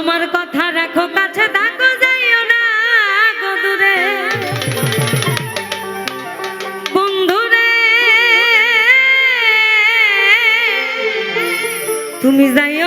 আমার কথা রাখো কাছে দেখো যাইও না দূরে। বন্ধুরে তুমি যাই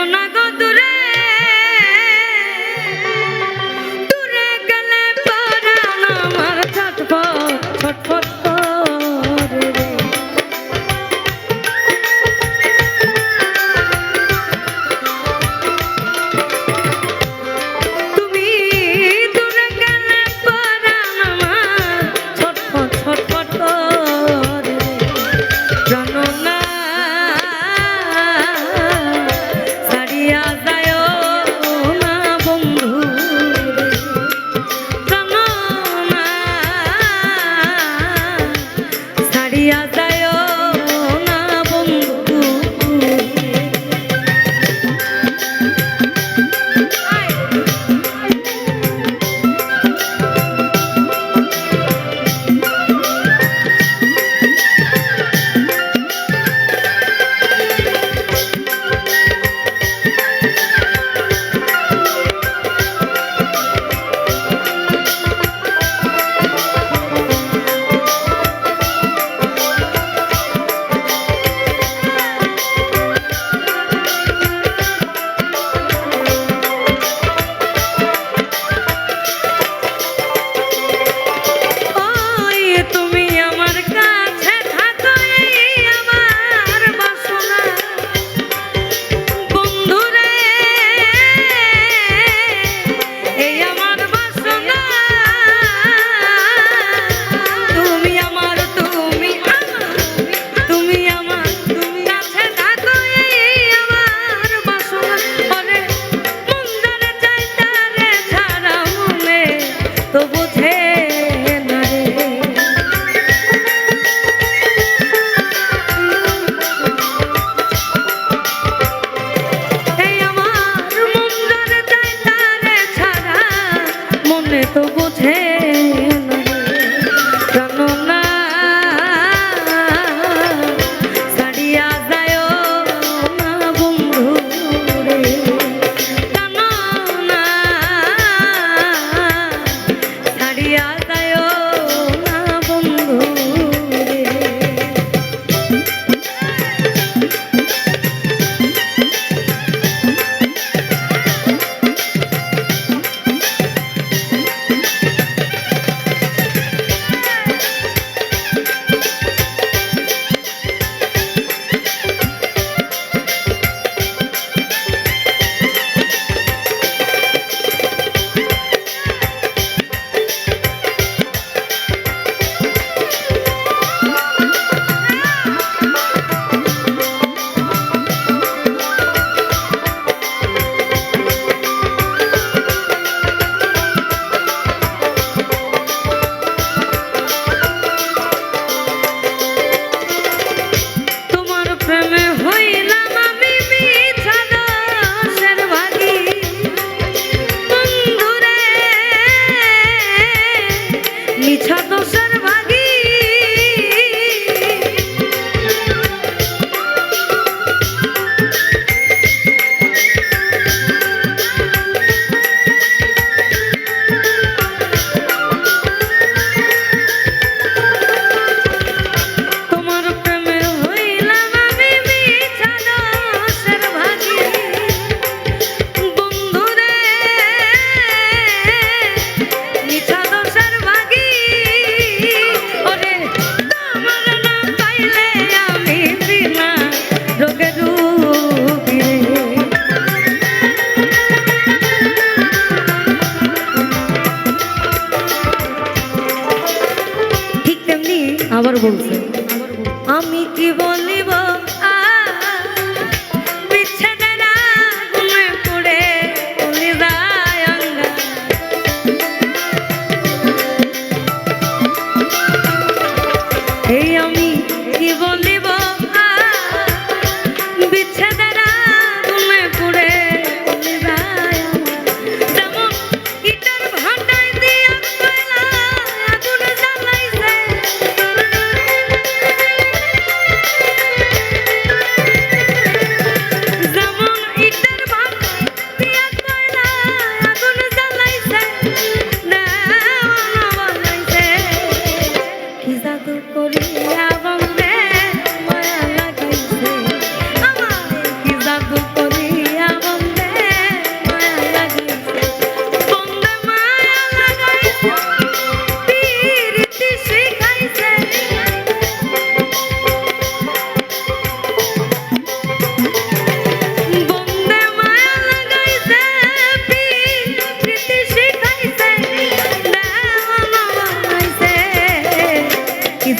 বলছি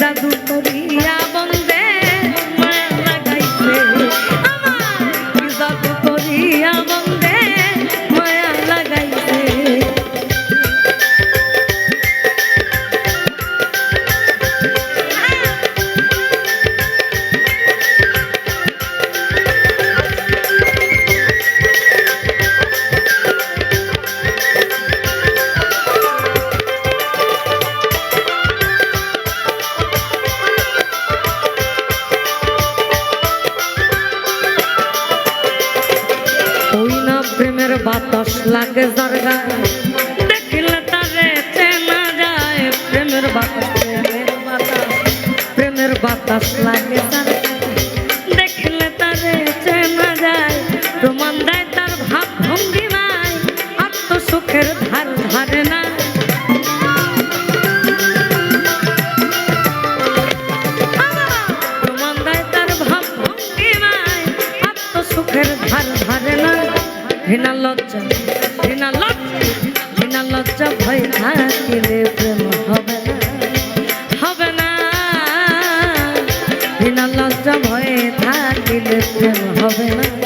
জাদু করিয়া দেখলে তারে চেনা যায়, প্রমাণ দেয় তার ভাব ভঙ্গিমায় আত্মসুখের ধার ধারে না। প্রমাণ দেয় তার ভাব ভঙ্গিমায় আত্মসুখের ধার ধারে না। ঘৃণা লজ্জা ঘৃণা লজ্জা ঘৃণা লজ্জা ভয় থাকিলে হবে না।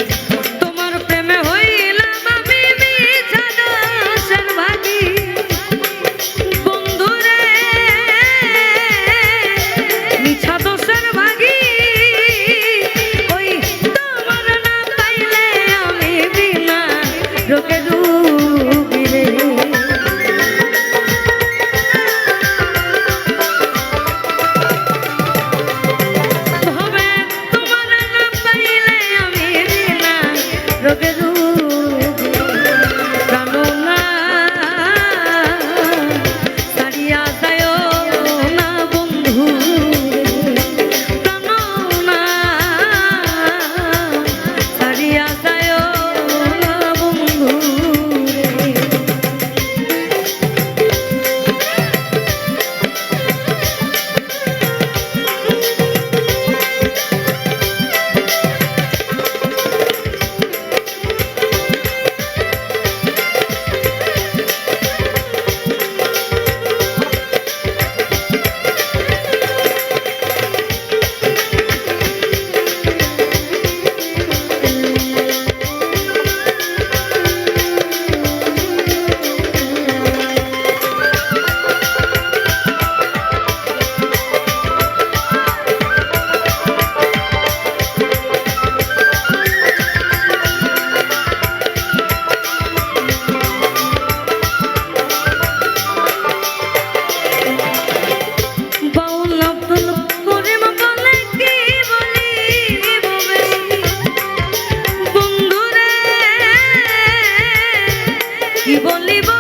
কি বলিব